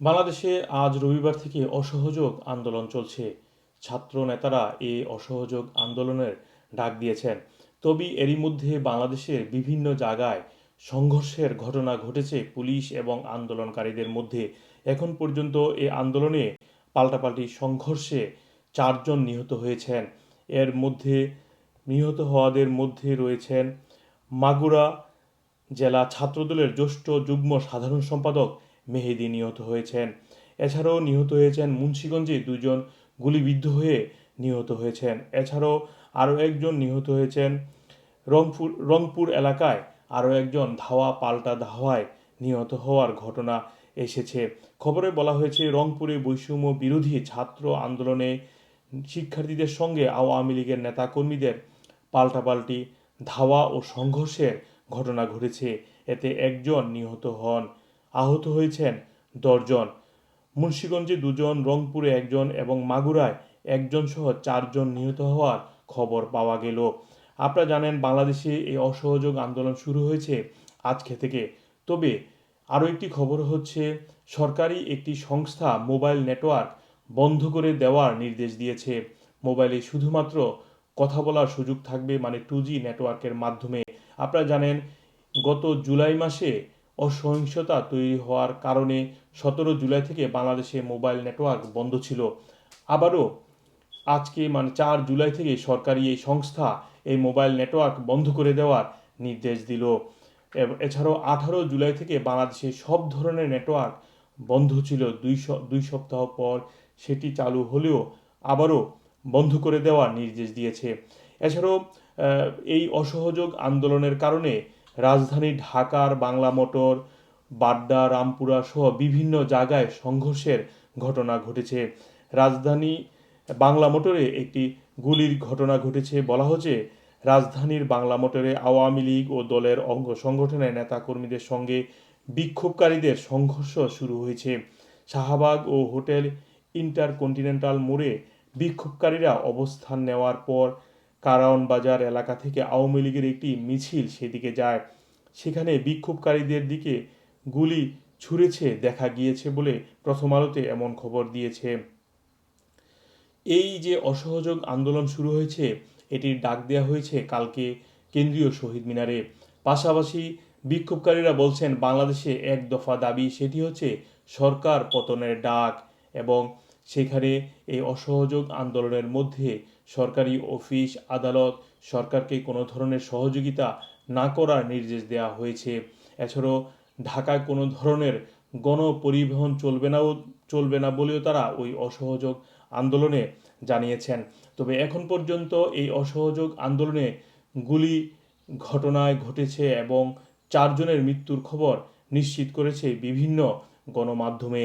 বাংলাদেশে আজ রবিবার থেকে অসহযোগ আন্দোলন চলছে। ছাত্র নেতারা এই অসহযোগ আন্দোলনের ডাক দিয়েছেন। তবে এরই মধ্যে বাংলাদেশের বিভিন্ন জায়গায় সংঘর্ষের ঘটনা ঘটেছে পুলিশ এবং আন্দোলনকারীদের মধ্যে। এখন পর্যন্ত এই আন্দোলনে পাল্টাপাল্টি সংঘর্ষে চারজন নিহত হয়েছেন। এর মধ্যে নিহত হওয়াদের মধ্যে রয়েছেন মাগুরা জেলা ছাত্রদলের জ্যেষ্ঠ যুগ্ম সাধারণ সম্পাদক মেহেদি নিহত হয়েছেন। এছাড়াও নিহত হয়েছেন মুন্সীগঞ্জে দুজন গুলিবিদ্ধ হয়ে নিহত হয়েছেন। এছাড়াও আরও একজন নিহত হয়েছেন রংপুর রংপুর এলাকায় আরও একজন ধাওয়া পাল্টা ধাওয়ায় নিহত হওয়ার ঘটনা এসেছে। খবরে বলা হয়েছে, রংপুরে বৈষম্য বিরোধী ছাত্র আন্দোলনে শিক্ষার্থীদের সঙ্গে আওয়ামী লীগের নেতাকর্মীদের পাল্টাপাল্টি, ধাওয়া ও সংঘর্ষের ঘটনা ঘটেছে। এতে একজন নিহত হন। আহত হয়েছেন দশজন। মুন্সীগঞ্জে দুজন, রংপুরে একজন এবং মাগুরায় একজন সহ চারজন নিহত হওয়ার খবর পাওয়া গেল। আপনারা জানেন, বাংলাদেশে এই অসহযোগ আন্দোলন শুরু হয়েছে আজকে থেকে। তবে আরও একটি খবর হচ্ছে, সরকারি একটি সংস্থা মোবাইল নেটওয়ার্ক বন্ধ করে দেওয়ার নির্দেশ দিয়েছে। মোবাইলে শুধুমাত্র কথা বলার সুযোগ থাকবে মানে টু জি নেটওয়ার্কের মাধ্যমে। আপনারা জানেন, গত জুলাই মাসে অসহিংসতা তৈরি হওয়ার কারণে সতেরো জুলাই থেকে বাংলাদেশে মোবাইল নেটওয়ার্ক বন্ধ ছিল। আবারও আজকে মানে চার জুলাই থেকে সরকারি এই সংস্থা এই মোবাইল নেটওয়ার্ক বন্ধ করে দেওয়ার নির্দেশ দিল। এছাড়াও আঠারো জুলাই থেকে বাংলাদেশে সব ধরনের নেটওয়ার্ক বন্ধ ছিল। দুই দুই সপ্তাহ পর সেটি চালু হলেও আবারও বন্ধ করে দেওয়ার নির্দেশ দিয়েছে। এছাড়াও এই অসহযোগ আন্দোলনের কারণে রাজধানী ঢাকার বাংলা মোটর, বাড্ডা, রামপুরা সহ বিভিন্ন জায়গায় সংঘর্ষের ঘটনা ঘটেছে। রাজধানী বাংলা মোটরে একটি গুলির ঘটনা ঘটেছে। বলা হচ্ছে, রাজধানীর বাংলা মোটরে আওয়ামী লীগ ও দলের অঙ্গ সংগঠনের নেতাকর্মীদের সঙ্গে বিক্ষোভকারীদের সংঘর্ষ শুরু হয়েছে। শাহবাগ ও হোটেল ইন্টারকন্টিনেন্টাল মোড়ে বিক্ষোভকারীরা অবস্থান নেওয়ার পর কারাউন বাজার এলাকা থেকে আওয়ামী লীগের একটি মিছিল সেদিকে যায়। সেখানে বিক্ষোভকারীদের দিকে গুলি ছুঁড়েছে, দেখা গিয়েছে বলে প্রথম আলোতে এমন খবর দিয়েছে। এই যে অসহযোগ আন্দোলন শুরু হয়েছে, এটির ডাক দেওয়া হয়েছে কালকে কেন্দ্রীয় শহীদ মিনারে। পাশাপাশি বিক্ষোভকারীরা বলছেন, বাংলাদেশে এক দফা দাবি, সেটি হচ্ছে সরকার পতনের ডাক এবং সেখানে এই অসহযোগ আন্দোলনের মধ্যে সরকারি অফিস, আদালত সরকারকে কোনো ধরনের সহযোগিতা না করার নির্দেশ দেওয়া হয়েছে। এছাড়াও ঢাকায় কোনো ধরনের গণপরিবহন চলবে না চলবে না বলেও তারা ওই অসহযোগ আন্দোলনে জানিয়েছেন। তবে এখন পর্যন্ত এই অসহযোগ আন্দোলনে গুলি ঘটনায় ঘটেছে এবং চারজনের মৃত্যুর খবর নিশ্চিত করেছে বিভিন্ন গণমাধ্যমে।